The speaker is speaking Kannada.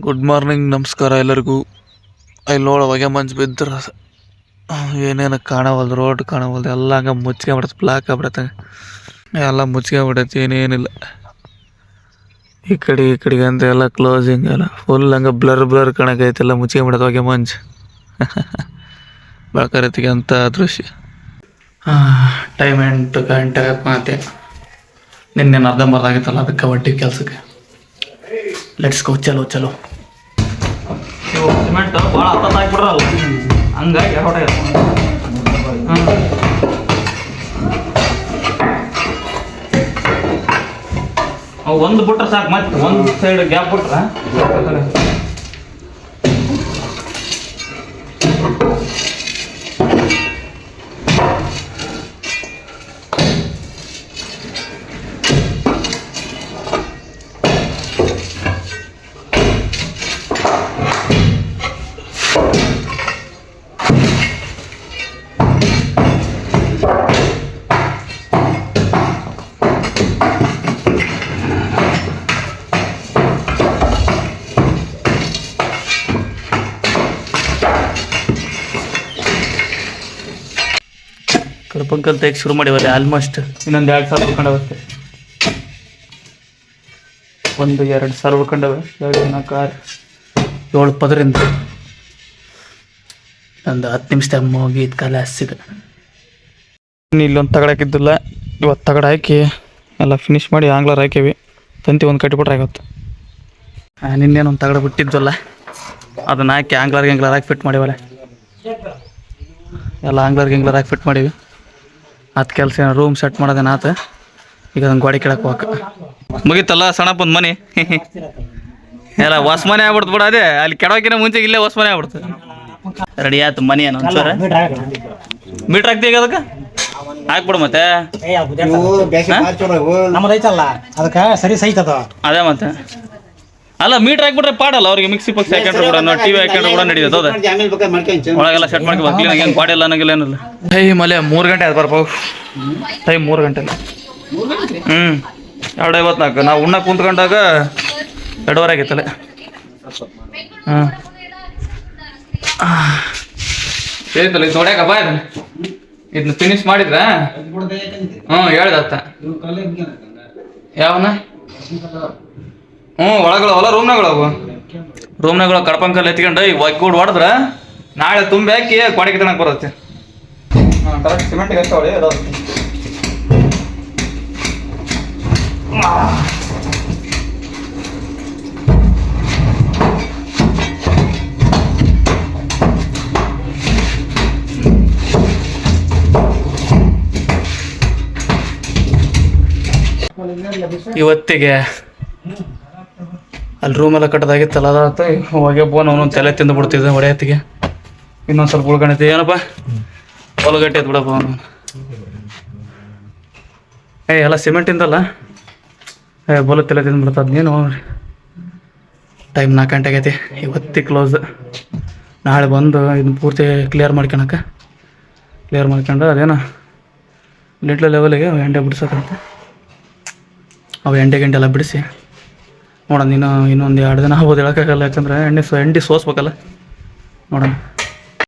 ಗುಡ್ ಮಾರ್ನಿಂಗ್ ನಮಸ್ಕಾರ ಎಲ್ಲರಿಗೂ. ಅಲ್ಲಿ ನೋಡೋ ಹೊಗೆ ಮಂಜು ಬಿದ್ದರೆ. ಏನೇನು ಕಾಣವಲ್ದು ರೋಡ್ ಕಾಣವಲ್ದು, ಎಲ್ಲ ಹಂಗೆ ಮುಚ್ಕೊಂಬಿಡತ್ತೆ ಬ್ಲಾಕ್ ಆಗ್ಬಿಡತ್ತೆ. ಎಲ್ಲ ಮುಚ್ಕೊಂಬಿಡತ್ತೆ ಏನೇನಿಲ್ಲ. ಈ ಕಡೆ, ಈ ಕಡೆಗೆ ಅಂತ ಎಲ್ಲ ಕ್ಲೋಸಿಂಗ್ ಎಲ್ಲ. ಫುಲ್ ಹಂಗೆ ಬ್ಲರ್ ಬ್ಲರ್ ಕಾಣಕೈತೆ, ಎಲ್ಲ ಮುಚ್ಕೊಂಬಿಡತ್ತೆ ಹೊಗೆ ಮಂಜು. ಬೆಳಕರತಿಗೆ ಅಂತ ದೃಶ್ಯ. ಟೈಮ್ ಎಂಟು ಗಂಟೆ ಮಾತೆ. ನಿನ್ನೆ ಅರ್ಧಂಬರ್ಧ ಆಗಿತ್ತಲ್ಲ, ಅದಕ್ಕೆ ಒಟ್ಟಿಗೆ ಕೆಲಸಕ್ಕೆ. ಲೆಟ್ಸ್ ಗೋ ಚಲೋ ಚಲೋ. ಸಿಮೆಂಟ್ ಭಾಳ ಹತ್ತ ಹಾಕ್ಬಿಡ್ರಲ್ಲ ಹಂಗಾಗಿ ಹೊಟ್ಟೆ ಒಂದು ಬಿಟ್ರೆ ಸಾಕು, ಮತ್ತೆ ಒಂದು ಸೈಡ್ ಗ್ಯಾಪ್ ಬಿಟ್ರೆ. ಕಡ್ಪಂಕಲ್ ತೆಗೆ ಶುರು ಮಾಡಿವಲ್ಲ ಆಲ್ಮೋಸ್ಟ್ ಇನ್ನೊಂದು ಎರಡು ಸಾವಿರ ಉಳ್ಕೊಂಡವತ್ತೆ ಒಂದು, ಎರಡು ಸಾವಿರ ಉಳ್ಕೊಂಡವೆ ಎರಡು ನಾಲ್ಕು ಆರು ಏಳು ಪದರಿಂದ. ಒಂದು ಹತ್ತು ನಿಮಿಷದಾಗ ಇದ್ ಕಾಲ ಹಸಿದ. ಇಲ್ಲೊಂದು ತಗಡಾಕಿದ್ದಿಲ್ಲ ಇವತ್ತು ತಗಡ ಹಾಕಿ ಎಲ್ಲ ಫಿನಿಶ್ ಮಾಡಿ ಆಂಗ್ಲರ್ ಹಾಕಿವಿ. ತಂತಿ ಒಂದು ಕಟ್ಟಿಬಿಟ್ರೆ ಆಗುತ್ತೆ ನಿನ್ನೇನೊಂದು ತಗಡ ಬಿಟ್ಟಿದ್ವಲ್ಲ, ಅದನ್ನ ಹಾಕಿ ಆಂಗ್ಲರ್ ಗಿಂಗ್ಲರ್ ಹಾಕಿ ಫಿಟ್ ಮಾಡಿವಲ್ಲ ಎಲ್ಲ ಆಂಗ್ಲರ್ ಗಿಂಗ್ಲರ್ ಹಾಕಿ ಫಿಟ್ ಮಾಡೀವಿ. ಅದು ಕೆಲಸ ರೂಮ್ ಸೆಟ್ ಮಾಡೋದೇನ ಆತ? ಈಗ ಅದನ್ನ ಗೋಡೆ ಕೆಳಕ್ಕೆ ಹೋಗಕ್ಕೆ ಮುಗೀತಲ್ಲ ಸಣ್ಣಪ್ಪನ ಮನೆ? ಎಲ್ಲ ಹೊಸ ಮನೆ ಆಗ್ಬಿಡ್ತು ಬಿಡ ಅದೇ. ಅಲ್ಲಿ ಕೆಡೋಕಿನ ಮುಂಚೆ ಇಲ್ಲೇ ಹೊಸ ಮನೆ ಆಗ್ಬಿಡ್ತು. ರೆಡಿ ಆಯ್ತು ಮನೆ ಏನು ಒಂದ್ಸರ ಮೀಟ್ರ್ ಹಾಕ್ತಿ ಈಗ ಅದಕ್ಕೆ? ಹಾಕ್ಬಿಡು ಮತ್ತೆ. ಅದೇ ಮತ್ತೆ. ಅಲ್ಲ ಮೀಟರ್ ಹಾಕ್ಬಿಟ್ರೆ ಪಾಡಲ್ಲ ಅವ್ರಿಗೆ ಮಿಕ್ಸಿ ಪಕ್ಸಿ ಹಾಕೊಂಡ್ರೆ ಕೂಡ ಟಿವಿ ಹಾಕೊಂಡ್ರೆ ಕೂಡ ನಡೀತದೆ ಹೌದಾ ಒಳಗೆಲ್ಲ ಸೆಟ್ ಮಾಡ್ಕೊ ಕ್ಲೀನ್ ಏನು ಪಾಡಿಲ್ಲ ಅನ್ನಂಗಿಲ್ಲ ಏನಿಲ್ಲ. ಟೈಮ್ ಅಲ್ಲೇ ಮೂರು ಗಂಟೆ ಆಯ್ತು ಬರ್ಬೋ ಟೈಮ್ ಮೂರು ಗಂಟೆ ಹ್ಞೂ ಎರಡು ಐವತ್ನಾಲ್ಕು. ನಾವು ಉಣ್ಣ ಕುಂತ್ಕೊಂಡಾಗ ಎರಡೂವರೆ ಆಗಿತ್ತಲ್ಲ ಹಾಂ. ಹೇಳ್ತಲ್ಲ ಇದು ನೋಡ್ಯಾಕ ಬಾ ಇದನ್ನ. ಇದನ್ನ ಫಿನಿಶ್ ಮಾಡಿದ್ರೆ? ಹ್ಞೂ ಹೇಳ್ದತ್ತ ಯಾವನ? ಹ್ಞೂ ಒಳಗಳು ಅಲ್ಲ ರೂಮ್ನಾಗಳು ರೂಮ್ನಾಗಳು ಕಡ್ಪಂಕಲ್ಲಿ ಎತ್ಕೊಂಡು ಈ ಒಗ್ಗೂಡ್ ಹೊಡೆದ್ರ ನಾಳೆ ತುಂಬಿ ಹಾಕಿ ಕೊಡಕ್ಕೆ ತನಕ ಬರುತ್ತೆ. ಹಾಂ ಕರೆಕ್ಟ್ ಸಿಮೆಂಟಿಗೆ ಇವತ್ತಿಗೆ ಅಲ್ಲಿ ರೂಮ್ ಎಲ್ಲ ಕಟ್ಟದಾಗಿತ್ತಲ್ಲ ಅದಾತ ಹೋಗ್ಯಪ್ಪ ಅವನು ತಲೆ ತಿಂದು ಬಿಡ್ತಿದ್ದೆ ಹೊಡೆಯತ್ತಿಗೆ ಇನ್ನೊಂದು ಸ್ವಲ್ಪ ಉಳ್ಕೊಂಡೈತಿ ಏನಪ್ಪ? ಹೊಲಗಟ್ಟಿ ಐತೆ ಬಿಡಪ್ಪ ಅವನು. ಏ, ಎಲ್ಲ ಸಿಮೆಂಟಿಂದಲ್ಲ ಏ ಬೋಲ ತಲೆ ತಿಂದು ಬಿಡ್ತದ ನೀನು? ಟೈಮ್ ನಾಲ್ಕು ಗಂಟೆ ಆಗೈತಿ. ಇವತ್ತಿ ಕ್ಲೋಸ್ ನಾಳೆ ಬಂದು ಇದನ್ನ ಪೂರ್ತಿ ಕ್ಲಿಯರ್ ಮಾಡ್ಕೊಳಕ ಕ್ಲಿಯರ್ ಮಾಡ್ಕೊಂಡು ಅದೇನೋ ಲಿಟ್ಲ ಲೆವೆಲಿಗೆ ಎಂಡೆ ಬಿಡ್ಸೋಕಂತೆ ಅವು ಎಂಡೆ ಗಂಟೆ ಎಲ್ಲ ಬಿಡಿಸಿ. ನೋಡೋಣ ನೀನು ಇನ್ನೊಂದು ಎರಡು ದಿನ ಹೋಗೋದು ಹೇಳೋಕ್ಕಾಗಲ್ಲ ಯಾಕಂದರೆ ಎಣ್ಣೆ ಸೊ ಎಂಡಿ ಸೋಸ್ಬೇಕಲ್ಲ. ನೋಡೋಣ.